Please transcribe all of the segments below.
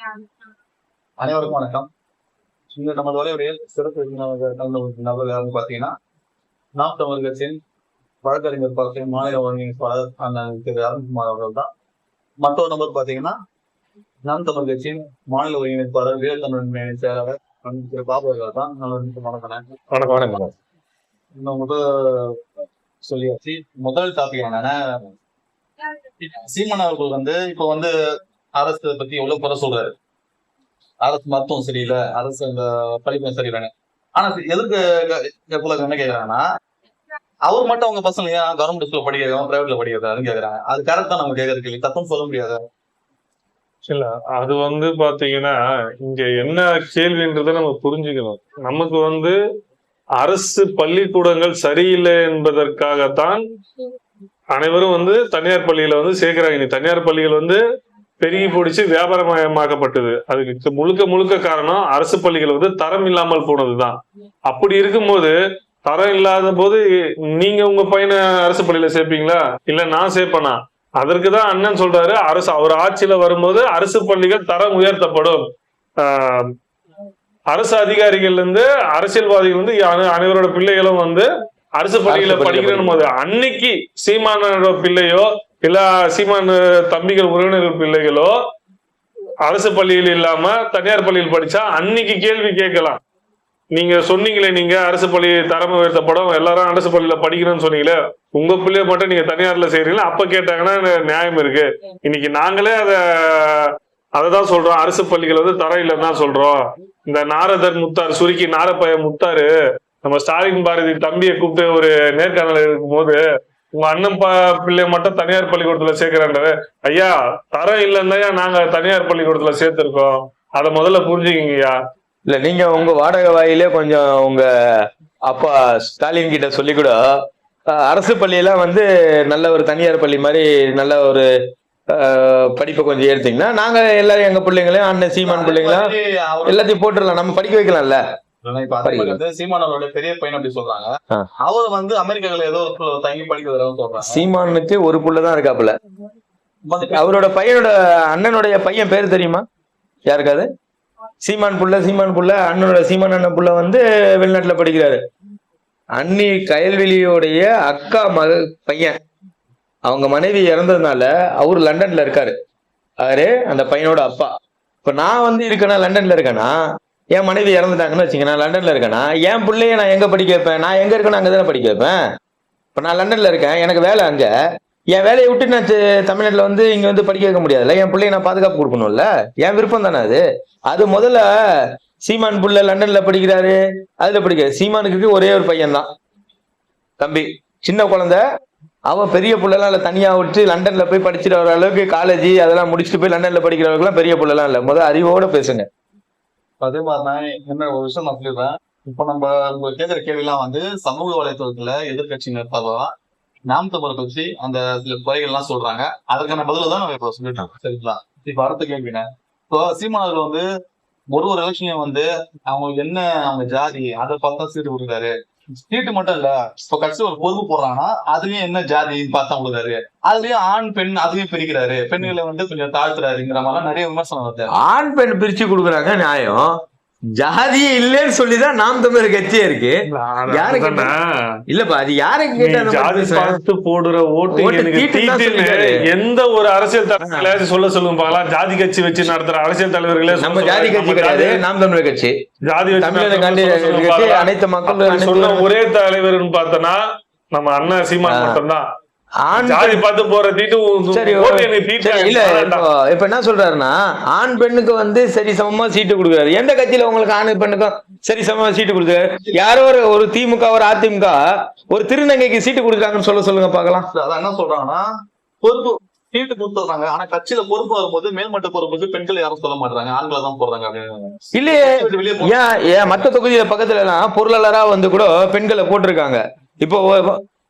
அனைவருக்கும் வணக்கம். இந்த நம்ம வலையுடைய சிறப்பு கலந்து நபர் யாருன்னு பார்த்தீங்கன்னா நாம் தமிழ் கட்சியின் வழக்கறிஞர் பலத்தின் மாநில ஒருங்கிணைப்பாளர் அண்ணன் திரு அருண்குமார் அவர்கள் தான். மற்றொரு நபர் பார்த்தீங்கன்னா நாம் தமிழ் கட்சியின் மாநில ஒருங்கிணைப்பாளர் வீரத்தமிழ் செயலாளர் திரு பாபு அவர்கள் தான். நல்ல வணக்கம் வணக்கம் இந்த முதல் சொல்லியாச்சு. முதல் டாபிக் என்னன்னா சீமன் அவர்கள் வந்து இப்போ வந்து அரசு பத்தி எவ்வளவு குறை சொல்றாரு. அரசு மருத்துவம் சரியில்லை அரசு இந்த படிப்பும் சரியில்லைன்னு. ஆனா எதுக்கு எப்போல என்ன கேக்குறாங்கன்னா அவர் மட்டும் அவங்க பசங்க ஏன் கவர்மெண்ட் ஸ்கூல்ல படிக்கிறாங்க பிரைவேட்ல படிக்கிறாருன்னு கேக்குறாங்க. அது கரெக்ட் தான் நம்ம கேக்குற கேள்வி தப்புன்னு சொல்ல முடியாது? இல்ல அது வந்து பாத்தீங்கன்னா இங்க என்ன கேள்வின்றதை நம்ம புரிஞ்சுக்கணும். நமக்கு வந்து அரசு பள்ளிக்கூடங்கள் சரியில்லை என்பதற்காகத்தான் அனைவரும் வந்து தனியார் பள்ளியில வந்து சேர்க்கிறாங்க. தனியார் பள்ளிகள் வந்து பெருகி பிடிச்சு வியாபாரமயமாக்கப்பட்டது. அதுக்கு முழுக்க முழுக்க காரணம் அரசு பள்ளிகள் வந்து தரம் இல்லாமல் போனதுதான். அப்படி இருக்கும்போது தரம் இல்லாத போது நீங்க உங்க பையனை அரசு பள்ளியில சேர்ப்பீங்களா? இல்ல நான் சேர்ப்பேனா? அதற்கு தான் அண்ணன் சொல்றாரு அரசு அவர் ஆட்சியில வரும்போது அரசு பள்ளிகள் தரம் உயர்த்தப்படும். ஆஹ் அரசு அதிகாரிகள் இருந்து அரசியல்வாதிகள் வந்து அனை- அனைவரோட பிள்ளைகளும் வந்து அரசு பள்ளியில படிக்கணும் போது அன்னைக்கு சீமானோட பிள்ளையோ இல்ல சீமான் தம்பிகள் உறவினர்கள் பிள்ளைகளோ அரசு பள்ளியில் இல்லாம தனியார் பள்ளியில் படிச்சா அன்னைக்கு கேள்வி கேட்கலாம். நீங்க சொன்னீங்களே நீங்க அரசு பள்ளி தரம் உயர்த்தப்படும் எல்லாரும் அரசு பள்ளியில படிக்கணும்னு சொன்னீங்களே உங்க பிள்ளைய மட்டும் நீங்க தனியார்ல செய்றீங்களா? அப்ப கேட்டாங்கன்னா நியாயம் இருக்கு. இன்னைக்கு நாங்களே அத அததான் சொல்றோம். அரசு பள்ளிகள் வந்து தரம் இல்லைன்னு தான் சொல்றோம். இந்த நாரதர் முத்தார் சுருக்கி நாரப்பய முத்தாரு நம்ம ஸ்டாலின் பாரதி தம்பியை கூப்பிட்டு ஒரு நேர்காணல் இருக்கும்போது உங்க அண்ணன் பா பிள்ளை மட்டும் தனியார் பள்ளிக்கூடத்துல சேர்க்கிறான்றாரு ஐயா தரம் இல்லைன்னு நாங்க தனியார் பள்ளிக்கூடத்துல சேர்த்திருக்கோம்? அதை முதல்ல புரிஞ்சுக்கிங்கய்யா. இல்ல நீங்க உங்க வாடகை வாயிலே கொஞ்சம் உங்க அப்பா ஸ்டாலின் கிட்ட சொல்லி கூட அரசு பள்ளியெல்லாம் வந்து நல்ல ஒரு தனியார் பள்ளி மாதிரி நல்ல ஒரு படிப்பை கொஞ்சம் ஏறுத்தீங்கன்னா நாங்க எல்லாரும் எங்க பிள்ளைங்களையும் அண்ணன் சீமான் பிள்ளைங்களாம் அவர் எல்லாத்தையும் போட்டுடலாம். நம்ம படிக்க வைக்கலாம்ல. பெரிய பையன் அப்படி சொல்றாங்க. அவர் வந்து அமெரிக்கால ஏதோ தங்கி படிக்கிறதுன்னு சொல்றாங்க. சீமானுக்கு ஒரு புள்ள தான் இருக்காப்புல. அவரோட பையனோட அண்ணனுடைய பையன் பேர் தெரியுமா? யாருக்காது சீமான் புள்ள சீமான் புள்ள அண்ணனோட சீமான் அண்ணன் புள்ள வந்து வெளிநாட்டுல படிக்கிறாரு. அண்ணி கயல்வெளியோடைய அக்கா மக பையன். அவங்க மனைவி இறந்ததுனால அவர் லண்டன்ல இருக்காரு. அவரு அந்த பையனோட அப்பா. இப்ப நான் வந்து இருக்கேனா லண்டன்ல இருக்கேனா? என் மனைவி இறந்துட்டாங்கன்னு வச்சுங்க நான் லண்டன்ல இருக்கேன்னா என் பிள்ளைய நான் எங்க படிக்க வைப்பேன்? நான் எங்க அங்கே தானே படிக்க வைப்பேன். இப்போ நான் லண்டன்ல இருக்கேன் எனக்கு வேலை அங்க. என் வேலையை விட்டு நான் தமிழ்நாட்டில் வந்து இங்க வந்து படிக்க வைக்க முடியாதுல்ல. என் பிள்ளைய நான் பாதுகாப்பு கொடுக்கணும்ல? என் விருப்பம் தானே அது? அது முதல்ல சீமான் புள்ள லண்டன்ல படிக்கிறாரு. அதுல படிக்கிறாரு சீமானுக்கு ஒரே ஒரு பையன் தான். தம்பி சின்ன குழந்தை. அவன் பெரிய புள்ளலாம் இல்லை தனியா விட்டு லண்டன்ல போய் படிச்சுட்டு வர அளவுக்கு காலேஜ் அதெல்லாம் முடிச்சுட்டு போய் லண்டன்ல அளவுக்குலாம் பெரிய புள்ளலாம் இல்லை. முதல் அறிவோட பேசுங்க. அதே மாதிரி நான் என்ன ஒரு விஷயம் நான் சொல்லிடுறேன். இப்போ நம்ம உங்க கேட்கிற கேள்வி எல்லாம் வந்து சமூக வலைத்தளத்துல எதிர்கட்சியினர் பார்க்கலாம் நாம் தமிழர் கட்சி அந்த சில குறைகள் எல்லாம் சொல்றாங்க. அதற்கான பதில தான் நம்ம இப்போ சொல்லிட்டு இருக்கோம். சரிங்களா? இப்ப அடுத்த கேள்வின இப்போ சீமானவர் வந்து ஒரு ஒரு எலெக்ஷனையும் வந்து அவங்க என்ன அவங்க ஜாதி அதை பார்த்தா சீட்டு கொடுக்குறாரு. நீட்டு மட்டும் இல்ல. இப்ப கட்சி ஒரு பொதுவு போடுறாங்கன்னா அதுலயும் என்ன ஜாதின்னு பார்த்தா கொடுக்குறாரு அதுலயும் ஆண் பெண் அதையும் பிரிக்கிறாரு. பெண்களை வந்து கொஞ்சம் தாழ்த்துறாருங்கிற மாதிரி நிறைய விமர்சனம் வருது. ஆண் பெண் பிரிச்சு கொடுக்குறாங்க நியாயம். ஜாதியே இல்லைன்னு சொல்லிதான் நாம் தமிழர் கட்சியே இருக்கு யாரு அதுதானே. இல்லப்பா அது யாருக்கு கேட்டா ஜாதி? பார்த்து போடுற ஓட்டு. எந்த ஒரு அரசியல் தலைவர்களே சொல்ல சொல்லுங்க பார்க்கலாம் ஜாதி கட்சி வச்சு நடத்துற அரசியல் தலைவர்களே நம்ம ஜாதி. கட்சி கிடையாது நாம் தமிழர் கட்சி ஜாதி பார்க்கலாம். அனைத்து மக்கள் சொன்ன ஒரே தலைவர்னு பார்த்தனா நம்ம அண்ணா சீமான். மட்டும்தான் ஆண் ஜாதி பார்த்து போற சரி இல்ல இப்போ என்ன சொல்றாருன்னா ஆண் பெண்ணுக்கு வந்து சரி சமமா சீட்டு கொடுக்குறாரு. எந்த கட்சியில உங்களுக்கு ஆண் பெண்ணுக்கும் சரி சமமா சீட்டு கொடுக்குறாரு? யாரோ ஒரு ஒரு திமுக ஒரு அதிமுக ஒரு திருநங்கைக்கு சீட்டு கொடுக்குறாங்கன்னு சொல்ல சொல்லுங்க பார்க்கலாம். அதான் என்ன சொல்றாங்கன்னா பொறுப்பு சீட்டு கொடுத்துறாங்க ஆனா கட்சியில பொறுப்பு வரும்போது மேல்மட்ட பொறுப்புக்கு பெண்கள் யாரும் சொல்ல மாட்டாங்க ஆண்களை தான் போடுறாங்க அப்படின்னு. இல்லையே ஏன் ஏன் மத்த தொகுதியில பக்கத்துல எல்லாம் பொருளாளரா வந்து கூட பெண்களை போட்டிருக்காங்க. இப்போ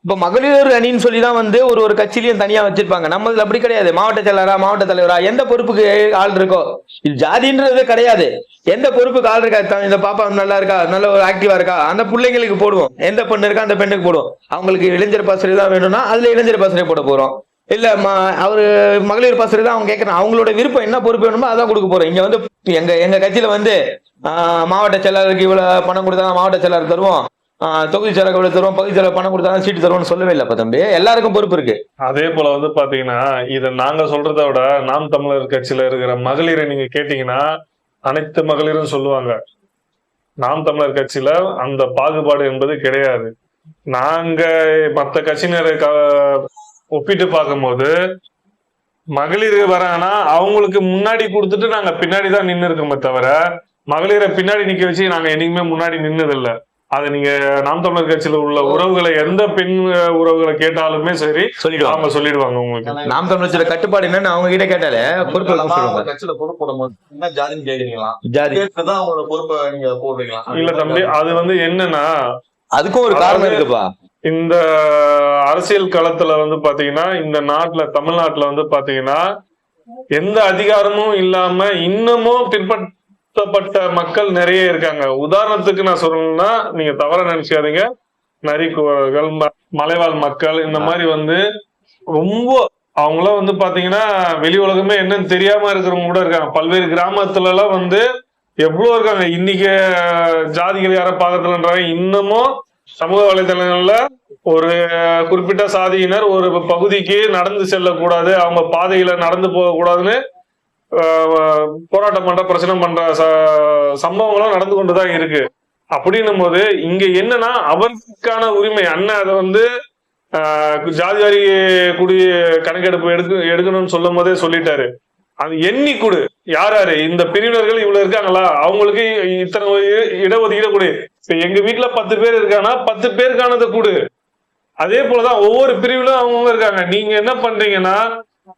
இப்போ மகளிர் அணின்னு சொல்லி தான் வந்து ஒரு ஒரு கட்சியிலையும் தனியா வச்சிருப்பாங்க. நம்மதுல அப்படி கிடையாது. மாவட்ட செயலரா மாவட்ட தலைவரா எந்த பொறுப்புக்கு ஆள் இருக்கோ. இது ஜாதின்றதே கிடையாது. எந்த பொறுப்புக்கு ஆள் இருக்கா? இந்த பாப்பா நல்லா இருக்கா? நல்ல ஒரு ஆக்டிவா இருக்கா? அந்த பிள்ளைங்களுக்கு போடுவோம். எந்த பெண்ணு இருக்கா? அந்த பெண்ணுக்கு போடுவோம். அவங்களுக்கு இளைஞர் பாசறை தான் வேணும்னா அதுல இளைஞர் பாசறை போட போறோம். இல்ல அவரு மகளிர் பாசறை தான் அவங்க கேட்கறாங்க அவங்களோட விருப்பம் என்ன பொறுப்பு வேணுமோ அதான் கொடுக்க போறோம். இங்க வந்து எங்க எங்க கட்சியில வந்து மாவட்ட செயலாளருக்கு இவ்வளவு பணம் கொடுத்தா மாவட்ட செயலாளர் தருவோம். தொகுதி செலவு எவ்வளவு தருவோம் பகுதி செலவு பணம் கொடுத்தா சீட்டு தருவோம்னு சொல்லவே இல்லை தம்பி. எல்லாருக்கும் பொறுப்பு இருக்கு. அதே போல வந்து பாத்தீங்கன்னா இதை நாங்க சொல்றத விட நாம் தமிழர் கட்சியில இருக்கிற மகளிரை நீங்க கேட்டீங்கன்னா அனைத்து மகளிரும் சொல்லுவாங்க. நாம் தமிழர் கட்சியில அந்த பாகுபாடு என்பது கிடையாது. நாங்க மத்த கட்சியினரை க- ஒப்பிட்டு பார்க்கும்போது மகளிர் வராங்கன்னா அவங்களுக்கு முன்னாடி கொடுத்துட்டு நாங்க பின்னாடி தான் நின்று இருக்கோமே தவிர மகளிரை பின்னாடி நிக்க வச்சு நாங்க என்னைக்குமே முன்னாடி நின்னதில்லை. அது நீங்க நாம் தமிழர் கட்சியில உள்ள உறவுகளை எந்த பெண் உறவுகளை கேட்டாலுமே சரி சொல்லிடுவாங்க. அவங்க சொல்லிடுவாங்க உங்களுக்கு. நாம் தமிழர் கட்டுப்பாடு என்னன்னு அவங்க கிட்ட கேட்டாலே பொறுப்பு கட்சியில பொறுப்பு என்ன ஜாதின்னு கேக்குறீங்களா? ஜாதி. கேட்டுதான் அவங்களோட பொறுப்பை நீங்க போடுறீங்களா? இல்ல தம்பி அது வந்து என்னன்னா அதுக்கும் ஒரு காரணம் இருக்குப்பா. இந்த அரசியல் களத்துல வந்து பாத்தீங்கன்னா இந்த நாட்டுல தமிழ்நாட்டுல வந்து பாத்தீங்கன்னா எந்த அதிகாரமும் இல்லாம இன்னமும் பிற்படுத்தப்பட்ட மக்கள் நிறைய இருக்காங்க. உதாரணத்துக்கு நான் சொல்லணும்னா நீங்க தவறா நினைச்சுக்காதீங்க. நரிக்குவர்கள் மலைவாழ் மக்கள் இந்த மாதிரி வந்து ரொம்ப அவங்களாம் வந்து பாத்தீங்கன்னா வெளி உலகமே என்னன்னு தெரியாம இருக்கிறவங்க கூட இருக்காங்க. பல்வேறு கிராமத்துல எல்லாம் வந்து எவ்வளவு இருக்காங்க. இன்னைக்கு ஜாதிகள் யாரும் பாக்கத்துலன்றாங்க இன்னமும் சமூக வலைதளங்கள்ல ஒரு குறிப்பிட்ட சாதியினர் ஒரு பகுதிக்கு நடந்து செல்லக்கூடாது. அவங்க பாதையில நடந்து போகக்கூடாதுன்னு போராட்டம் பண்ற பிரச்சனை பண்ற ச- சம்பவங்களும் நடந்து கொண்டுதான் இருக்கு. அப்படின்னும் போது இங்க என்னன்னா அவருக்கான உரிமை அண்ணன் அதை வந்து ஆஹ், ஜாதி வாரி குடி கணக்கெடுப்பு எடுக்க எடுக்கணும்னு சொல்லும் போதே சொல்லிட்டாரு. அது எண்ணி கொடு. யார் யாரு? இந்த பிரிவினர்கள் இவ்வளவு இருக்காங்களா? அவங்களுக்கு இத்தனை இடஒதுக்கீடு கொடு. இப்ப எங்க வீட்டுல பத்து பேர் இருக்காங்கன்னா பத்து பேருக்கானதை கொடு. அதே போலதான் ஒவ்வொரு பிரிவிலும் அவங்க இருக்காங்க. நீங்க என்ன பண்றீங்கன்னா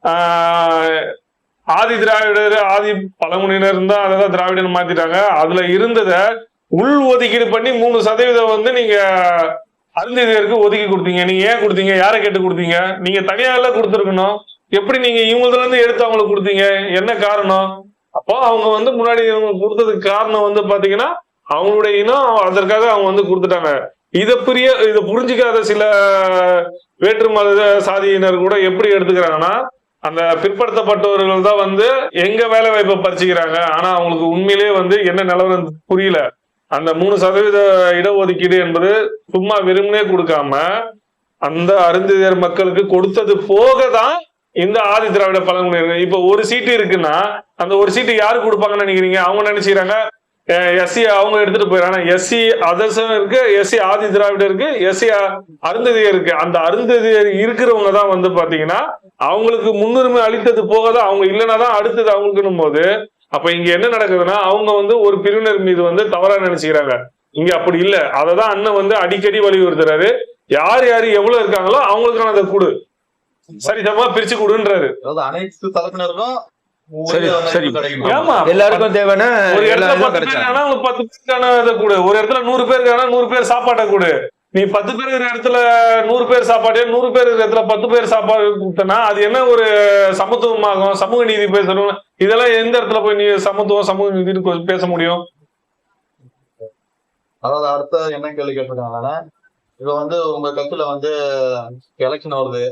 ஆஹ், ஆதி திராவிடர் ஆதி பழங்குடியினர் இருந்தா அதான் திராவிடன் மாத்திட்டாங்க. அதுல இருந்தத உள் ஒதுக்கீடு பண்ணி மூணு சதவீதம் வந்து நீங்க அருந்ததியருக்கு ஒதுக்கி கொடுத்தீங்க. நீங்க ஏன் கொடுத்தீங்க? யாரை கேட்டு கொடுத்தீங்க? நீங்க தனியார்ல கொடுத்துருக்கணும். எப்படி நீங்க இவங்கள்ட்ட இருந்து எடுத்து அவங்களுக்கு கொடுத்தீங்க? என்ன காரணம்? அப்போ அவங்க வந்து முன்னாடி இவங்க கொடுத்ததுக்கு காரணம் வந்து பாத்தீங்கன்னா அவங்களுடைய இனம் அதற்காக அவங்க வந்து கொடுத்துட்டாங்க. இதை புரிய இதை புரிஞ்சுக்காத சில வேற்று மத சாதியினர் கூட எப்படி எடுத்துக்கிறாங்கன்னா அந்த பிற்படுத்தப்பட்டவர்கள் தான் வந்து எங்க வேலை வாய்ப்பை பறிச்சுக்கிறாங்க. ஆனா அவங்களுக்கு உண்மையிலேயே வந்து என்ன நிலவரம் புரியல. அந்த மூணு சதவீத இடஒதுக்கீடு என்பது சும்மா வெறுமனே கொடுக்காம அந்த அருந்ததியர் மக்களுக்கு கொடுத்தது போக தான் இந்த ஆதி திராவிட பழங்குடியினர். இப்ப ஒரு சீட்டு இருக்குன்னா அந்த ஒரு சீட்டு யாருக்கு கொடுப்பாங்கன்னு நினைக்கிறீங்க? அவங்க நினைச்சுக்கிறாங்க? எஸ்சி அவங்க எடுத்துட்டு போயிடறாங்க. எஸ்சி அதர்சம் இருக்கு எஸ்சி ஆதி திராவிடர் இருக்கு எஸ்சி அருந்ததியர் இருக்கு. அந்த அருந்ததியர் இருக்கிறவங்க தான் வந்து பாத்தீங்கன்னா அவங்களுக்கு முன்னுரிமை அளித்தது போக தான் அவங்க இல்லைன்னா தான் அடுத்தது அவங்களுக்குன்னும் போது அப்ப இங்க என்ன நடக்குதுன்னா அவங்க வந்து ஒரு பிரிவினர் மீது வந்து தவறா நினைச்சுக்கிறாங்க. இங்க அப்படி இல்ல. அதை தான் அண்ணன் வந்து அடிக்கடி வலியுறுத்துறாரு. யார் யாரு எவ்வளவு இருக்காங்களோ அவங்களுக்கான அதை கொடு. சரிசமா பிரிச்சு கொடுன்றாரு. அதாவது அனைத்து தரப்பினருக்கும் எல்லாருக்கும் தேவைன்னா ஒரு இடத்துல பத்து பேர் பத்து பேருக்கான இதை கொடு. ஒரு இடத்துல நூறு பேருக்கான நூறு பேர் சாப்பாட்டை கொடு. நீ பத்து பேர் இருக்கிற இடத்துல நூறு பேர் சாப்பாடு நூறு பேர் இருக்கிற இடத்துல பத்து பேர் சாப்பாடு கொடுத்தனா அது என்ன ஒரு சமத்துவமாகும்? சமூக நீதி பேசணும். இதெல்லாம் எந்த இடத்துல போய் நீ சமத்துவம் சமூக நீதினு பேச முடியும்? அதாவது அடுத்த என்ன கேள்வி கேட்டிருக்காங்கன்னா இப்ப வந்து உங்க கட்சியில வந்து எலெக்ஷன் வருது.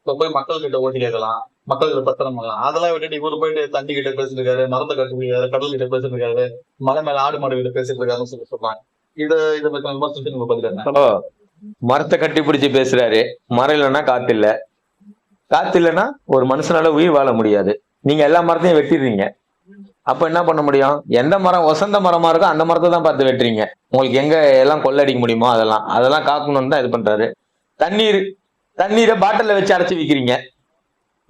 இப்ப போய் மக்கள் கிட்ட ஓட்டு கேட்கலாம். மக்கள் பிரச்சனை பண்ணலாம். அதெல்லாம் விட்டுட்டு இவரு போயிட்டு தண்ணி கிட்ட பேசிட்டு இருக்காரு மரத்தை கட்டுருக்காரு கடல் கிட்ட பேசிட்டு இருக்காரு மலை மேல ஆடு மாடு கிட்ட பேசிட்டு இருக்காருன்னு சொல்லி சொல்றாங்க. இது இதை பத்தி விமர்சிச்சு நீங்க பதிலாங்க மரத்தை கட்டி பிடிச்சு பேசுறாரு. மரம் இல்லைன்னா காத்து இல்ல. காத்து இல்லைன்னா ஒரு மனுஷனால உயிர் வாழ முடியாது. நீங்க எல்லா மரத்தையும் வெட்டிடுறீங்க. அப்ப என்ன பண்ண முடியும்? எந்த மரம் வசந்த மரமா இருக்கோ அந்த மரத்தை தான் பார்த்து வெட்டுறீங்க. உங்களுக்கு எங்க எல்லாம் கொள்ளடிக்க முடியுமோ அதெல்லாம். அதெல்லாம் காக்கணும்னு தான் இது பண்றாரு. தண்ணீர் தண்ணீரை பாட்டில வச்சு அரைச்சி விற்கிறீங்க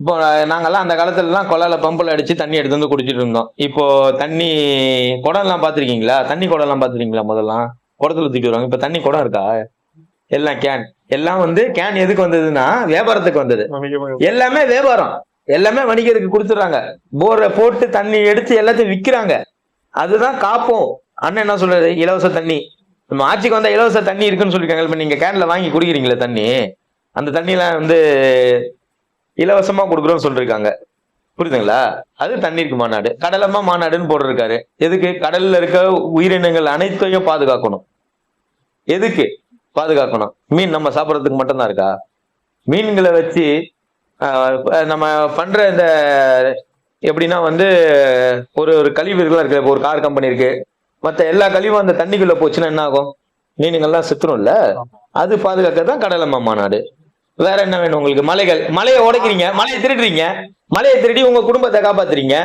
இப்போ நாங்கெல்லாம் அந்த காலத்துல எல்லாம் கொள்ளால பம்பில் அடிச்சு தண்ணி எடுத்து வந்து குடிச்சிட்டு இருந்தோம். இப்போ தண்ணி குடம் எல்லாம் பாத்திருக்கீங்களா தண்ணி குடம் எல்லாம் பாத்திருக்கீங்களா முதல்லாம் குடத்துல தூக்கி வருவாங்க. இப்ப தண்ணி குடம் இருக்கா? எல்லாம் கேன் எல்லாம் வந்து கேன் எதுக்கு வந்ததுன்னா வியாபாரத்துக்கு வந்தது. எல்லாமே வியாபாரம். எல்லாமே வணிகருக்கு கொடுத்துறாங்க போரை போட்டு தண்ணி எடுத்து எல்லாத்தையும் விக்கிறாங்க. அதுதான் காப்போம். அண்ணன் என்ன சொல்றாரு? இலவச தண்ணி. நம்ம ஆட்சிக்கு வந்தா இலவச தண்ணி இருக்குன்னு சொல்லிருக்காங்க இப்ப நீங்க கேன்ல வாங்கி குடிக்கிறீங்களே தண்ணி. அந்த தண்ணியெல்லாம் வந்து இலவசமா கொடுக்குறோம்னு சொல்லிருக்காங்க. புரியுதுங்களா? அது தண்ணீருக்கு மாநாடு. கடலம்மா மாநாடுன்னு போட்டிருக்காரு. எதுக்கு? கடல்ல இருக்க உயிரினங்கள் அனைத்தையும் பாதுகாக்கணும். எதுக்கு? பாதுகாக்கணும். மீன் நம்ம சாப்பிட்றதுக்கு மட்டும்தான் இருக்கா? மீன்களை வச்சு நம்ம பண்ற இந்த எப்படின்னா வந்து ஒரு ஒரு கழிவு இருக்குல்ல இருக்கு இப்போ ஒரு கார் கம்பெனி இருக்கு. மற்ற எல்லா கழிவும் அந்த தண்ணிக்குள்ள போச்சுன்னா என்ன ஆகும்? மீனுங்கள்லாம் செத்துரும்ல? அது பாதுகாக்க தான் கடலம்மா மாநாடு. வேற என்ன வேணும் உங்களுக்கு? மலைகள். மலையை உடைக்கிறீங்க. மலையை திருடுறீங்க. மலையை திருடி உங்க குடும்பத்தை காப்பாத்துறீங்க.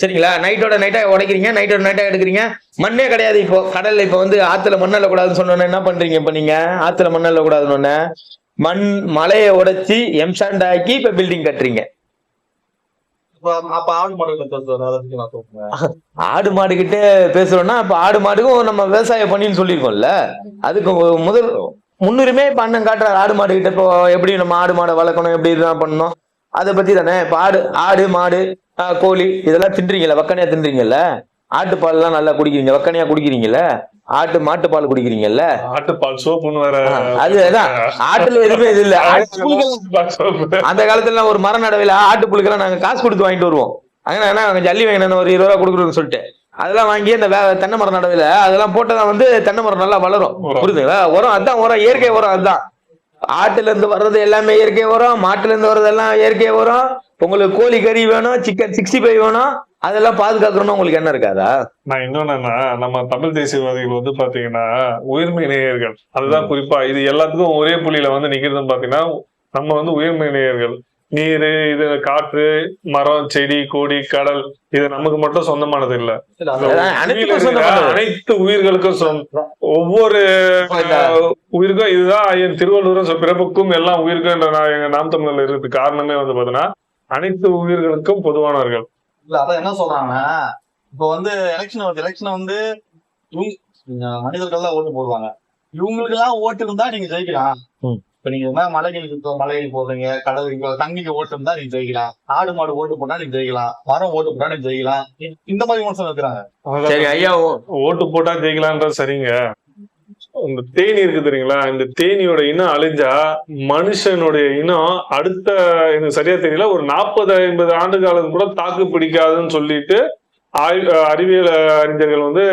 சரிங்களா? நைட்டோட நைட்டா உடைக்கிறீங்க. நைட்டோட நைட்டா எடுக்கிறீங்க. மண்ணே கிடையாது இப்போ. கடல்ல இப்போ வந்து ஆத்துல மண்ணல்ல கூடாதுன்னு சொன்னோன்னே என்ன பண்றீங்க இப்ப நீங்க? ஆத்துல மண்ணல்ல கூடாதுன்னு மண் மலையை உடைச்சி எம்சாண்ட் ஆக்கி இப்ப பில்டிங் கட்டுறீங்க. ஆடு மாடு கிட்ட பேசுறோம்னா இப்ப ஆடு மாடுக்கும் நம்ம விவசாய பண்ணின்னு சொல்லியிருக்கோம்ல. அதுக்கு முதல் முன்னுரிமை இப்ப அண்ணன் காட்டுறாரு ஆடு மாடு கிட்ட இப்போ எப்படி நம்ம ஆடு மாடை வளர்க்கணும் எப்படி இதெல்லாம் பண்ணணும்? அதை பத்தி தானே? இப்ப ஆடு ஆடு மாடு கோழி இதெல்லாம் தின்றீங்கல்ல வக்கனையா தின்றீங்கல்ல? ஆட்டுப்பால் எல்லாம் நல்லா குடிக்கிறீங்க. வக்கனையா குடிக்கிறீங்கல்ல? ஆட்டு மாட்டுப்பால் குடிக்கிறீங்கல்ல? ஆட்டுப்பால் சோப்புன்னு வேற அது அதான். ஆட்டுல எதுவுமே இது இல்ல. அந்த காலத்துல ஒரு மர நடவையில ஆட்டு புழுக்கெல்லாம் நாங்க காசு கொடுத்து வாங்கிட்டு வருவோம். அங்கே என்ன கொஞ்சம் ஜல்லி வாங்கினேன் ஒரு இருபது ரூபா கொடுக்குறோம்னு சொல்லிட்டு. அதெல்லாம் வாங்கி அந்த தென்னை மரம் நடவையில அதெல்லாம் போட்டதான் வந்து தென்னை மரம் நல்லா வளரும். புரியுதுங்களா? உரம் அதான் உரம் இயற்கை உரம் அதுதான் ஆட்டுல இருந்து வர்றது எல்லாமே இயற்கை உரம் மாட்டுல இருந்து வர்றது எல்லாம் இயற்கை உரம் உங்களுக்கு கோழி கறி வேணும். சிக்கன் சிக்ஸ்டி ஃபைவ் வேணும். அதெல்லாம் பாதுகாக்கணும்னு உங்களுக்கு என்ன இருக்காதா? நான் இன்னொன்னா நம்ம தமிழ் தேசியவாதிகள் வந்து பாத்தீங்கன்னா உயிர்மை நேயர்கள். அதுதான் குறிப்பா. இது எல்லாத்துக்கும் ஒரே புள்ளியில வந்து நிக்கிறதுன்னு பாத்தீங்கன்னா நம்ம வந்து உயிர்மை நேயர்கள். நீர் இது காற்று மரம் செடி கொடி கடல் இது நமக்கு மட்டும் சொந்தமானது இல்ல. அனைத்து உயிர்களுக்கும் ஒவ்வொரு உயிருக்கும் இதுதான் ஐயன் திருவள்ளுவரும் சொ- பிறப்புக்கும் எல்லாம் உயிருக்கும் என்ற நான் எங்க நாம் தமிழர்ல இருக்கிறதுக்கு காரணமே வந்து பாத்தீங்கன்னா அனைத்து உயிர்களுக்கும் பொதுவானவர்கள். இல்ல அதான் என்ன சொல்றாங்கன்னா இப்ப வந்து எலெக்ஷன் வருது. எலெக்ஷன் வந்து மனிதர்கள் தான் ஓட்டு போடுவாங்க. இவங்களுக்கு எல்லாம் ஓட்டு இருந்தா நீங்க ஜெயிக்கலாம். இப்ப நீங்க மலைகளுக்கு மலைகளுக்கு போடுறீங்க கடலுக்கு தண்ணிக்கு ஓட்டு இருந்தா நீங்க ஜெயிக்கலாம். ஆடு மாடு ஓட்டு போட்டா நீங்க ஜெயிக்கலாம். மரம் ஓட்டு போட்டா நீங்க ஜெயிக்கலாம். இந்த மாதிரி இருக்கிறாங்க சரி ஐயா ஓட்டு போட்டா ஜெயிக்கலான்றது சரிங்க. இந்த தேனி இருக்கு தெரியுங்களா? இந்த தேனியோட இனம் அழிஞ்சா மனுஷனுடைய இனம் அடுத்த எனக்கு சரியா தெரியல ஒரு நாற்பது ஐம்பது ஆண்டு காலம் கூட தாக்கு பிடிக்காதுன்னு சொல்லிட்டு அறிவியல் அறிஞர்கள் வந்து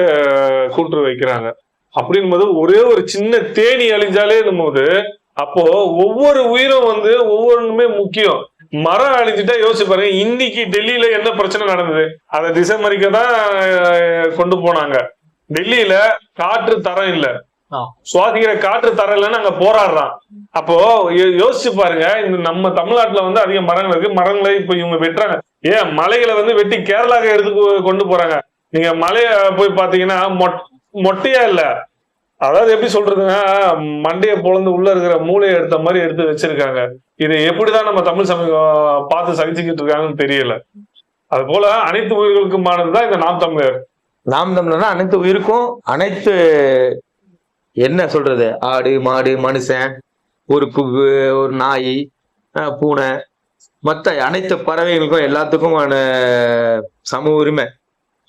கூற்று வைக்கிறாங்க. அப்படின்போது ஒரே ஒரு சின்ன தேனி அழிஞ்சாலே போது அப்போ ஒவ்வொரு உயிரும் வந்து ஒவ்வொன்றுமே முக்கியம். மரம் அழிஞ்சிட்டா யோசிச்சு பாருங்க இன்னைக்கு டெல்லியில என்ன பிரச்சனை நடந்தது? அதை திசை மறிக்க தான் கொண்டு போனாங்க. டெல்லியில காற்று தரம் இல்ல. சுவாசிக்கிற காற்று தரம் இல்லைன்னு அங்க போராடுறான். அப்போ யோசிச்சு பாருங்க இந்த நம்ம தமிழ்நாட்டுல வந்து அதிக மரங்கள் இருக்கு. மரங்களை இப்ப இவங்க வெட்டுறாங்க. ஏன் மலைகளை வந்து வெட்டி கேரளாக்கு எடுத்து கொண்டு போறாங்க? நீங்க மலைய போய் பாத்தீங்கன்னா மொட்- மொட்டையா இல்ல. அதாவது எப்படி சொல்றதுன்னா மண்டையை பொழந்து உள்ள இருக்கிற மூளையை எடுத்த மாதிரி எடுத்து வச்சிருக்காங்க. இதை எப்படிதான் நம்ம தமிழ் சமூகம் பார்த்து சகிச்சுக்கிட்டு இருக்காங்கன்னு தெரியல. அது போல அனைத்து உயிர்களுக்குமானதுதான் இந்த நாம் தமிழர். நாம் தமிழர்னா அனைத்து உயிருக்கும் அனைத்து என்ன சொல்றது? ஆடு மாடு மனுஷன் ஒரு புகு ஒரு நாய் பூனை மற்ற அனைத்து பறவைகளுக்கும் எல்லாத்துக்கும் சம உரிமை.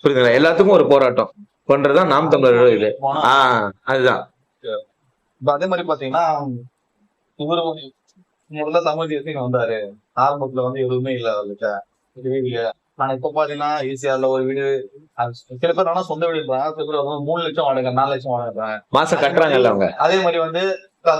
புரியுதுங்களா? எல்லாத்துக்கும் ஒரு போராட்டம். பண்றதுதான் நாம் தமிழர் இது. ஆஹ் அதுதான். இப்ப அதே மாதிரி பாத்தீங்கன்னா இவரு முதல்ல தமிழ் தேசியம் வந்தாரு. ஆரம்பத்துல வந்து எதுவுமே இல்ல அவர்கிட்ட. எதுவுமே இல்ல. ஆனா இப்ப பாத்தீங்கன்னா ஈஸியால ஒரு வீடு சில பேர் ஆனா சொந்த வீடு சில பேர் வந்து மூணு லட்சம் வாடகை நாலு லட்சம் வாடகை மாசம் கட்டுறாங்கல்ல அவங்க. அதே மாதிரி வந்து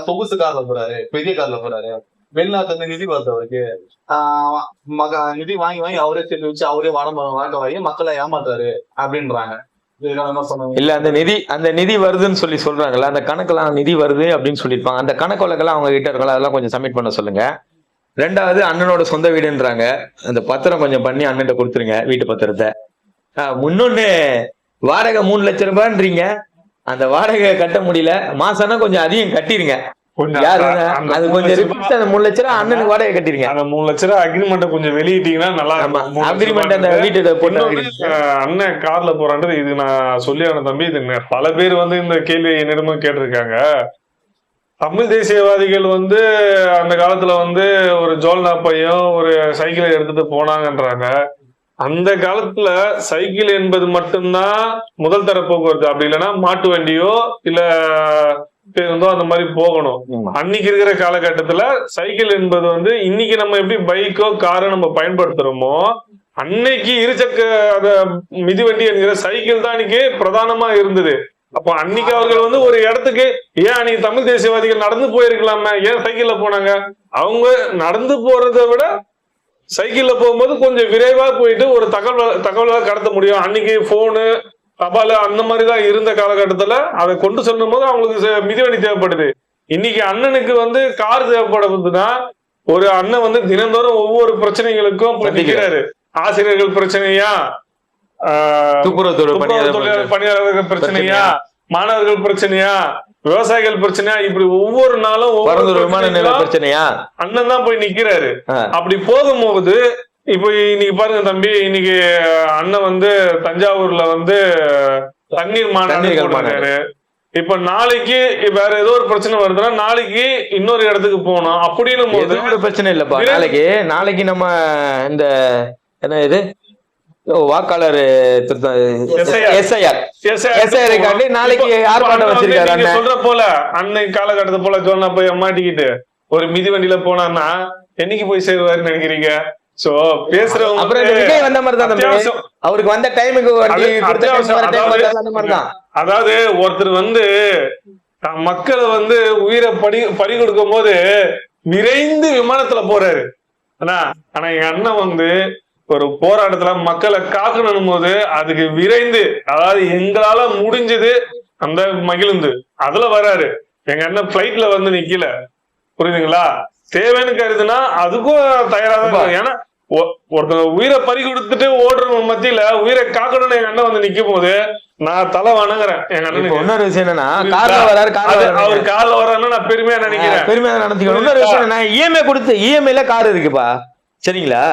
சொகுசு கார்ல போறாரு. பெரிய கார்ல போறாரு. வெளிநாட்டுல இருந்து நிதி வருது அவருக்கு. ஆஹ் மக நிதி வாங்கி வாங்கி அவரே சேர்த்து வச்சு அவரே வாடம் வாங்க வாங்கி மக்களை ஏமாத்துறாரு அப்படின்றாங்க. இல்ல அந்த நிதி அந்த நிதி வருதுன்னு சொல்லி சொல்றாங்கல்ல அந்த கணக்கெல்லாம் நிதி வருது அப்படின்னு சொல்லியிருப்பாங்க. அந்த கணக்கு வழக்கெல்லாம் அவங்க கிட்ட இருக்கலாம் அதெல்லாம் கொஞ்சம் சப்மிட் பண்ண சொல்லுங்க. ரெண்டாவது அண்ணனோட சொந்த வீடுன்றாங்க. அந்த பத்திரம் கொஞ்சம் பண்ணி அண்ணன்ட்ட கொடுத்துருங்க வீட்டு பத்திரத்தை. முன்னொன்னு வாடகை மூணு லட்சம் ரூபான்றீங்க அந்த வாடகை கட்ட முடியல. மாசம்னா கொஞ்சம் அதிகம் கட்டிருங்க. அது கொஞ்சம் அந்த மூணு லட்ச ரூபா அண்ணனுக்கு வாடகை கட்டிருங்க அந்த மூணு லட்ச ரூபாய் அக்ரிமெண்ட் கொஞ்சம் வெளியிட்டீங்கன்னா நல்லா இருக்கும். அக்ரிமெண்ட் அந்த வீட்டு அண்ணன் கார்ல போறான்றது இது நான் சொல்லியான தம்பி இது பல பேர் வந்து இந்த கேள்வி என்னிடமும் கேட்டிருக்காங்க. தமிழ் தேசியவாதிகள் வந்து அந்த காலத்துல வந்து ஒரு ஜோல்னா பையன் ஒரு சைக்கிளை எடுத்துட்டு போனாங்கன்றாங்க. அந்த காலத்துல சைக்கிள் என்பது மட்டும்தான் முதல் தர போக்குவரத்து. அப்படி இல்லைன்னா மாட்டு வண்டியோ இல்ல பேருந்தோ அந்த மாதிரி போகணும். அன்னைக்கு இருக்கிற காலகட்டத்துல சைக்கிள் என்பது வந்து இன்னைக்கு நம்ம எப்படி பைக்கோ காரோ நம்ம பயன்படுத்துறோமோ அன்னைக்கு இருசக்க அத மிதிவண்டி என்கிற சைக்கிள் தான் அன்னைக்கு பிரதானமா இருந்தது. அப்போ அன்னைக்கு அவர்கள் வந்து ஒரு இடத்துக்கு ஏன் அன்னைக்கு தமிழ் தேசியவாதிகள் நடந்து போயிருக்கலாமே? ஏன் சைக்கிள்ல போனாங்க? அவங்க நடந்து போறதை விட சைக்கிள்ல போகும்போது கொஞ்சம் விரைவா போயிட்டு ஒரு தகவல் தகவலை கடத்த முடியும். அன்னைக்கு போனு தபால் அந்த மாதிரி தான் இருந்த காலகட்டத்துல அதை கொண்டு செல்லும் போது அவங்களுக்கு மிதிவண்டி தேவைப்படுது. இன்னைக்கு அண்ணனுக்கு வந்து கார் தேவைப்படுதுன்னா ஒரு அண்ணன் வந்து தினந்தோறும் ஒவ்வொரு பிரச்சனைகளுக்கும். நிக்கிறாரு. ஆசிரியர்கள் பிரச்சனையா? துப்புரவு பணியாளர்கள் பிரச்சனையா? மாணவர்கள் பிரச்சனையா? விவசாயிகள் பிரச்சனையா? இப்படி ஒவ்வொரு நாளும் விமான நிலைய பிரச்சனைக்கும் பிரச்சனையா? அண்ணன் தான் போய் நிக்கிறாரு. அப்படி போகும்போது இப்போ இன்னைக்கு பாருங்க தம்பி இன்னைக்கு அண்ணன் வந்து தஞ்சாவூர்ல வந்து தண்ணீர் மாநாடு இப்ப நாளைக்கு வேற ஏதோ ஒரு பிரச்சனை வருதுன்னா நாளைக்கு இன்னொரு இடத்துக்கு போகணும். அப்படின்னும் போது ஒரு பிரச்சனை இல்லப்பா. நாளைக்கு நாளைக்கு நம்ம இந்த என்ன இது? வாக்காளர். எஸ்ஐஆர். நாளைக்கு ஆர்ப்பாட்டம் வச்சிருக்காரு. சொல்ற போல அன்னை காலகட்டத்தை போல ஜோனா போய் மாட்டிக்கிட்டு ஒரு மிதிவண்டியில போனான்னா என்னைக்கு போய் சேருவாருன்னு நினைக்கிறீங்க? சோ பேசுறவங்க அப்புறம் விஜய் வந்த மாதிரி தான் அவருக்கு வந்த டைமுக்கு அதாவது- ஒருத்தர் வந்து மக்களை வந்து உயிரை பறி பறி கொடுக்கும் போது விரைந்து விமானத்துல போறாரு. ஆனா ஆனா எங்க அண்ணன் வந்து ஒரு போராட்டத்துல மக்களை காக்கணும் போது அதுக்கு விரைந்து அதாவது எங்களால முடிஞ்சது அந்த மகிழ்ந்து. அதுல வராரு. எங்க அண்ணன் பிளைட்ல வந்து நிக்கல. புரியுதுங்களா? தேவைன்னு கருதுனா அதுக்கும் தயாரா தான். ஏன்னா ஒருத்தங்க உயிரை பறி கொடுத்துட்டு ஓடுற மத்தியில உயிரை காக்கணும்னு எங்க அண்ணன் வந்து நிக்கும் போது நான் தலை வணங்குறேன் எங்க அண்ணனுக்கு. இன்னொரு விஷயம் என்னன்னா கார்ல வராரு அவர் கார்ல வர்றாருன்னு நான் பெருமையா நினைக்கிறேன். பெருமையா நடத்திக்கணும் இன்னொரு விஷயம் என்ன இஎம்ஐ கொடுத்து இஎம்ஐல கார் இருக்குப்பா. சரிங்களா?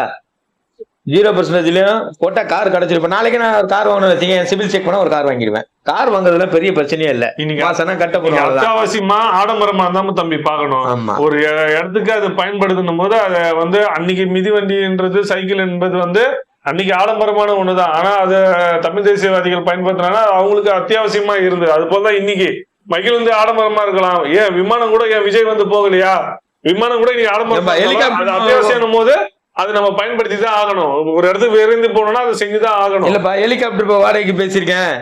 ஜீரோ பர்சன்டேஜ்லயும் போட்டா கார் கிடைச்சிருப்ப நாளைக்கு நான் ஒரு கார் வாங்கணும் வச்சுங்க சிபில் செக் பண்ணா ஒரு கார் வாங்கிடுவேன். கார் வாங்குறதுல பெரிய பிரச்சனையே இல்ல. இன்னைக்கு மாசம்னா கட்ட போறோம். அத்தியாவசியமா ஆடம்பரமா தான் தம்பி பார்க்கணும். ஒரு இட- இடத்துக்கு அது பயன்படுத்தும் போது அதை வந்து அன்னைக்கு மிதிவண்டின்றது சைக்கிள் என்பது வந்து அன்னைக்கு ஆடம்பரமான ஒண்ணுதான். ஆனா அது தமிழ் தேசியவாதிகள் பயன்படுத்தினா அவங்களுக்கு அத்தியாவசியமா இருந்தது. அது போலதான் இன்னைக்கு மகிழ் வந்து ஆடம்பரமா இருக்கலாம். ஏன் விமானம் கூட ஏன் விஜய் வந்து போகலையா? விமானம் கூட நீ ஆடம்பரம் அத்தியாவசியம் போது அது நம்ம பயன்படுத்தி தான் ஆகணும். ஒரு இடத்துக்கு விரைந்து போனோம்னா அதை செஞ்சுதான் ஆகணும். இல்லப்பா ஹெலிகாப்டர் இப்போ வாடகைக்கு பேசியிருக்கேன்.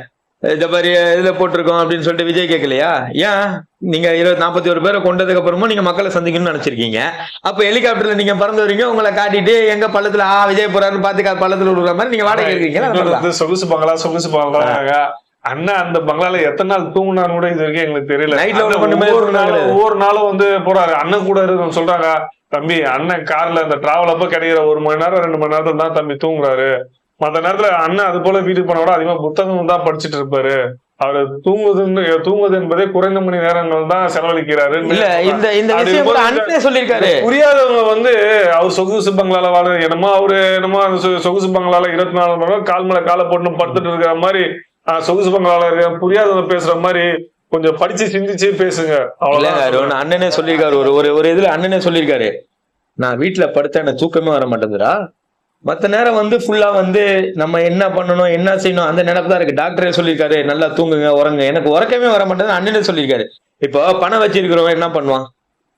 இந்த மாதிரி இதுல போட்டிருக்கோம் அப்படின்னு சொல்லிட்டு விஜய் கேட்கலையா? ஏன்? நீங்க இருபது நாற்பத்தி ஒரு பேரை கொண்டதுக்கு அப்புறமும் நீங்க மக்களை சந்திக்கணும்னு நினைச்சிருக்கீங்க. அப்ப ஹெலிகாப்டர்ல நீங்க பறந்து வரீங்க உங்களை காட்டிட்டு எங்க பள்ளத்துல ஆ விஜய் போறாருன்னு பார்த்து கா- பள்ளத்துல விடுற மாதிரி நீங்க வாடகை இருக்கீங்க சொகுசு பங்களா சொகுசு பங்களா அண்ணன் அந்த பங்களால எத்தனை நாள் தூங்குனான்னு கூட இது வரைக்கும் எங்களுக்கு தெரியல. நேரம் ஒவ்வொரு நாளும். ஒவ்வொரு நாளும் வந்து போறாரு. அண்ணன் கூட இருக்கு சொல்றாங்க. தம்பி அண்ணன் கார்ல இந்த டிராவல் அப்ப கிடைக்கிற ஒரு மணி நேரம் ரெண்டு மணி நேரத்துல தான் தம்பி தூங்குறாரு. மத்த நேரத்துல அண்ணன் அது போல வீட்டுக்கு போன கூட அதிகமா புத்தகம் தான் படிச்சிட்டு இருப்பாரு. அவர் தூங்குதுன்னு தூங்குது என்பதே குறைந்த மணி நேரங்கள் தான் செலவழிக்கிறாரு. இல்ல இந்த இந்த விஷயம் சொல்லியிருக்காரு. புரியாதவங்க வந்து அவர் சொகுசு பங்களால வாழ என்னமோ அவரு என்னமோ அந்த சொகுசு பங்களால இருபத்தி நாலு மணி நேரம் கால் மேல காலை போட்டு படுத்துட்டு இருக்கிற மாதிரி சொகுசு பங்களாளர்கள் இருக்க புரியாதவங்க பேசுற மாதிரி கொஞ்சம் படிச்சு சிந்திச்சு பேசுங்க. அவ்வளவுதான். அண்ணனே சொல்லியிருக்காரு. ஒரு ஒரு ஒரு இதுல அண்ணனே சொல்லியிருக்காரு. நான் வீட்டுல படுத்த எனக்கு தூக்கமே வர மாட்டேங்குதுடா மற்ற நேரம் வந்து ஃபுல்லா வந்து நம்ம என்ன பண்ணணும் என்ன செய்யணும் அந்த நினைப்பு தான் இருக்கு டாக்டரே சொல்லியிருக்காரு நல்லா தூங்குங்க உறங்க எனக்கு உறக்கமே வர மாட்டேங்குது அண்ணனே சொல்லியிருக்காரு. இப்போ பணம் வச்சிருக்கிறவன் என்ன பண்ணுவான்?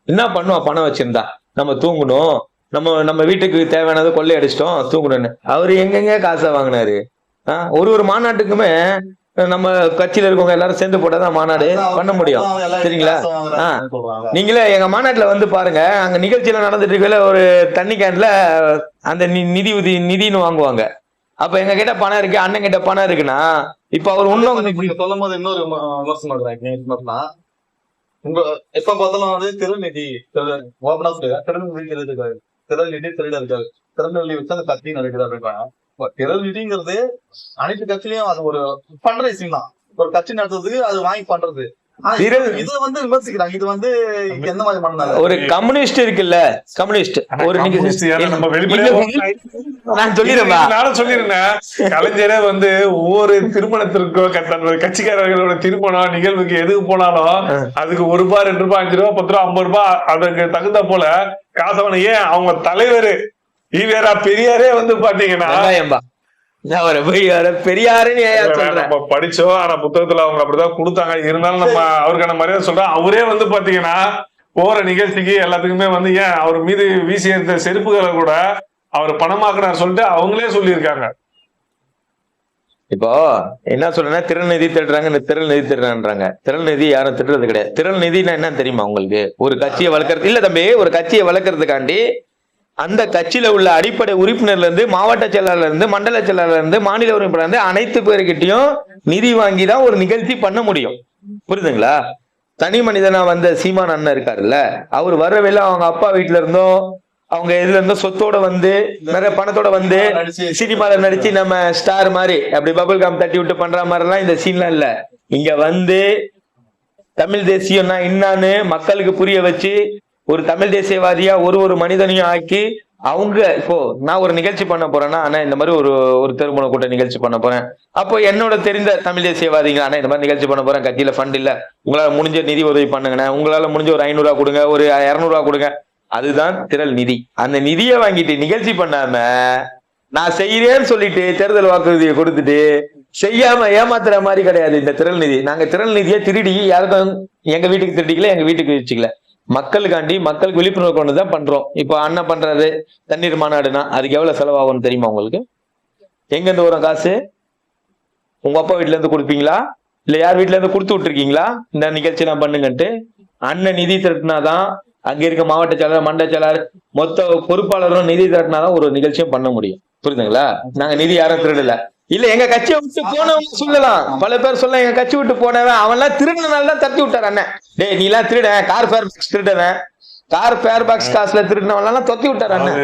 என்ன பண்ணுவான் பணம் வச்சிருந்தா? நம்ம தூங்கணும். நம்ம நம்ம வீட்டுக்கு தேவையானதை கொள்ளை அடிச்சிட்டோம் தூங்கணும்னு. அவர் எங்கெங்க காசை வாங்கினாரு? ஒரு ஒரு மாநாட்டுக்குமே நம்ம கட்சியில இருக்கவங்க எல்லாரும் சேர்ந்து போட்டாதான் மாநாடு பண்ண முடியும் சரிங்களா? நீங்களே எங்க மாநாட்டுல வந்து பாருங்க அங்க நிகழ்ச்சியில நடந்துட்டு இருக்கல ஒரு தண்ணி கேன்ல அந்த நிதி உதவி நிதின்னு வாங்குவாங்க அப்ப எங்க கிட்ட பணம் இருக்கு அண்ணன் கிட்ட பணம் இருக்குன்னா இப்ப அவர் இன்னும் சொல்லும் போது இன்னொரு விம- விமர்சனம் எப்ப பார்த்தாலும் வந்து திருநிதி ஓபனா சொல்லுங்க திருநிதி திருடர்கள் திருநெல்வேலி வச்சு அந்த கட்சி நடக்குது இப்ப திருநிதிங்கிறது அனைத்து கட்சியிலயும் அது ஒரு ஃபண்ட் தான். ஒரு கட்சி நடத்துறதுக்கு அது வாங்கி பண்றது. இது- வந்து விமர்சிக்கிறாங்க. இது வந்து எந்த மாதிரி பண்ணாங்க? ஒரு கம்யூனிஸ்ட் இருக்குல்ல? கம்யூனிஸ்ட். ஒரு நான் நானும் சொல்லிருந்தேன் கலைஞரே வந்து ஒவ்வொரு திருமணத்திற்கோ கட்சிக்காரர்களோட திருமணம் நிகழ்வுக்கு எதுக்கு போனாலும். அதுக்கு ஒரு ரூபாய் ரெண்டு ரூபாய் அஞ்சு ரூபாய் பத்து ரூபாய் ஐம்பது ரூபாய் அதுக்கு தகுந்த போல காசவனை ஏன் அவங்க தலைவர் ஈவேரா பெரியாரே வந்து பாத்தீங்கன்னா ஒரு பெரியார பெரியாருன்னு நம்ம படிச்சோம் ஆனா புத்தகத்துல அவங்க அப்படிதான் கொடுத்தாங்க. இருந்தாலும் நம்ம அவருக்கான மரியாதை சொல்றோம் அவரே வந்து பாத்தீங்கன்னா போற நிகழ்ச்சிக்கு எல்லாத்துக்குமே வந்து ஏன் அவர் மீது வீசி எறிந்த செருப்புகளை கூட அவர் பணமாக்குனார் சொல்லிட்டு அவங்களே சொல்லியிருக்காங்க. இப்போ என்ன சொல்றேன்னா திறன் நிதி திட்டுறாங்க இந்த திறன் நிதி திட்டுறான்றாங்க திறன் நிதி யாரும் திட்டுறது கிடையாது. திறன் நிதினா என்ன தெரியுமா உங்களுக்கு? ஒரு கட்சியை வளர்க்கறது இல்ல தம்பி ஒரு கட்சியை வளர்க்கறதுக்காண்டி அந்த கட்சியில உள்ள அடிப்படை உறுப்பினர்லேருந்து மாவட்ட செயலாளர்லேருந்து மண்டல செயலாளர்லேருந்து மாநில உறுப்பினர்லேருந்து அனைத்து பேருக்கிட்டையும் நிதி வாங்கி தான் ஒரு நிகழ்ச்சி பண்ண முடியும். புரியுதுங்களா? தனி மனிதனா வந்த சீமான் அண்ணன் இருக்காருல்ல அவர் வர அவங்க அப்பா வீட்டுல இருந்தோம் அவங்க இதுல இருந்தோ சொத்தோட வந்து நிறைய பணத்தோட வந்து நடிச்சு சினிமால நடிச்சு நம்ம ஸ்டார் மாதிரி அப்படி பபுள் காம் தட்டி விட்டு பண்ற மாதிரிலாம் இந்த சீன்லாம் இல்ல. இங்க வந்து தமிழ் தேசியம்னா என்னான்னு மக்களுக்கு புரிய வச்சு ஒரு தமிழ் தேசியவாதியா ஒரு ஒரு மனிதனையும் ஆக்கி அவங்க இப்போ நான் ஒரு நிகழ்ச்சி பண்ண போறேன்னா ஆனா இந்த மாதிரி ஒரு ஒரு திருமண கூட்ட நிகழ்ச்சி பண்ண போறேன். அப்போ என்னோட தெரிந்த தமிழ் தேசியவாதிங்க ஆனா இந்த மாதிரி நிகழ்ச்சி பண்ண போறேன் கட்சியில ஃபண்ட் இல்ல. உங்களால முடிஞ்ச நிதி உதவி பண்ணுங்கண்ணே. உங்களால முடிஞ்ச ஒரு ஐநூறுரூவா கொடுங்க ஒரு இரநூறுவா கொடுங்க. அதுதான் திரள் நிதி. அந்த நிதியை வாங்கிட்டு நிகழ்ச்சி பண்ணாம நான் செய்யறேன்னு சொல்லிட்டு தேர்தல் வாக்குறுதியை கொடுத்துட்டு செய்யாம ஏமாத்துற மாதிரி கிடையாது இந்த திரள் நிதி. நாங்க திரள் நிதியை திருடி யாருக்கும் எங்க வீட்டுக்கு திருடிக்கல எங்க வீட்டுக்கு வச்சுக்கல. மக்களுக்காண்டி மக்களுக்கு விழிப்புணர்வு கொண்டு தான் பண்றோம். இப்போ அண்ணன் பண்றாரு தண்ணீர் மாநாடுனா அதுக்கு எவ்வளவு செலவாகும்னு தெரியுமா உங்களுக்கு? எங்க இருந்து வரும் காசு? உங்க அப்பா வீட்ல இருந்து கொடுப்பீங்களா? இல்ல யார் வீட்ல இருந்து கொடுத்து விட்டுருக்கீங்களா? இந்த நிகழ்ச்சி நான் பண்ணுங்கன்ட்டு. அண்ணன் நிதி திரட்டினாதான் அங்க இருக்க மாவட்ட செயலர் மண்டல செயலர் மொத்த பொறுப்பாளரும் நிதி திரட்டினாதான் ஒரு நிகழ்ச்சியும் பண்ண முடியும். புரியுதுங்களா? நாங்க நிதி யாரும் திருடல. இல்ல எங்க கட்சியை விட்டு போனவங்க சொல்லலாம். பல பேர் சொல்ல எங்க கட்சி விட்டு போனவன் அவன் எல்லாம் திருடினால தான் தட்டி விட்டார் அண்ணன். டேய் நீ எல்லாம் திருட கார் ஃபேர் பாக்ஸ் திருடவன். கார் ஃபேர் பாக்ஸ் காசுல திருடினவன் தொத்தி விட்டார் அண்ணன்.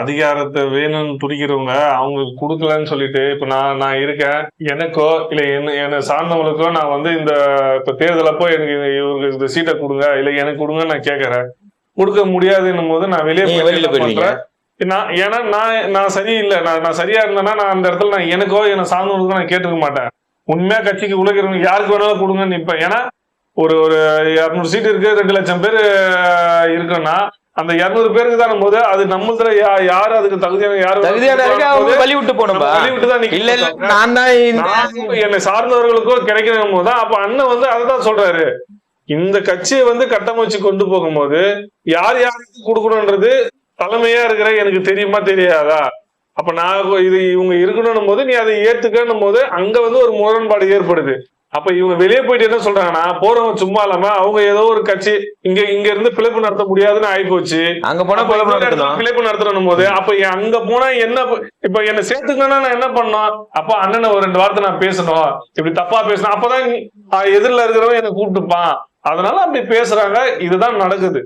அதிகாரத்தை வேணும்னு துடிக்கிறவங்க அவங்க கொடுக்கலன்னு சொல்லிட்டு இப்ப நான் நான் இருக்கேன். எனக்கோ இல்ல என்ன என்னை சார்ந்தவங்களுக்கோ நான் வந்து இந்த இப்ப தேர்தல் அப்போ எனக்கு இவருக்கு இந்த சீட்டை கொடுங்க இல்ல எனக்கு கொடுங்கன்னு நான் கேக்குறேன். கொடுக்க முடியாதுன்னும் போது நான் வெளியே வெளியில. பண்றேன்? நான் ஏன்னா நான் நான் சரியில்லை. நான் நான் சரியா இருந்தேன்னா நான் அந்த இடத்துல நான் எனக்கோ என்ன சார்ந்தவங்களுக்கோ நான் கேட்டுக்க மாட்டேன். உண்மையா கட்சிக்கு உழைக்கிறவங்க யாருக்கு வேணாலும் கொடுங்கன்னு நிப்பேன் ஏன்னா ஒரு ஒரு இரநூறு சீட் இருக்கு ரெண்டு லட்சம் பேர் இருக்குன்னா அந்த இருநூறு பேருக்கு தான் போது அது நம்மளதுல யா- யாரு அதுக்கு தகுதியான யாரு தகுதியான அவங்க வழி விட்டு நம்ம வழி விட்டு தான் இல்ல இல்ல. நான் தான் என்னை சார்ந்தவர்களுக்கோ கிடைக்கணும் போது அப்ப அண்ணன் வந்து அததான் சொல்றாரு. இந்த கட்சியை வந்து கட்டமைச்சு கொண்டு போகும்போது யார் யாருக்கு கொடுக்கணும்ன்றது தலைமையா இருக்கிற எனக்கு தெரியுமா தெரியாதா? அப்ப நான் இது இவங்க இருக்கணும் போது நீ அதை ஏத்துக்கணும் போது அங்க வந்து ஒரு முரண்பாடு ஏற்படுது. அப்ப இவங்க வெளியே போயிட்டு என்ன சொல்றாங்கன்னா போறவங்க சும்மா இல்லாம அவங்க ஏதோ ஒரு கட்சி இங்க இங்க இருந்து பிழைப்பு நடத்த முடியாதுன்னு ஆயிப்போச்சு. அங்க போனா பிழைப்பு நடத்தணும் போது அப்ப அங்க போனா என்ன இப்ப என்ன சேர்த்துக்கணும்னா நான் என்ன பண்ணணும்? அப்ப அண்ணனை ஒரு ரெண்டு வார்த்தை நான் பேசணும். இப்படி தப்பா பேசணும். அப்பதான் எதிரில இருக்கிறவன் என்ன கூப்பிட்டுப்பான். அதனால அப்படி பேசுறாங்க. இதுதான் நடக்குது.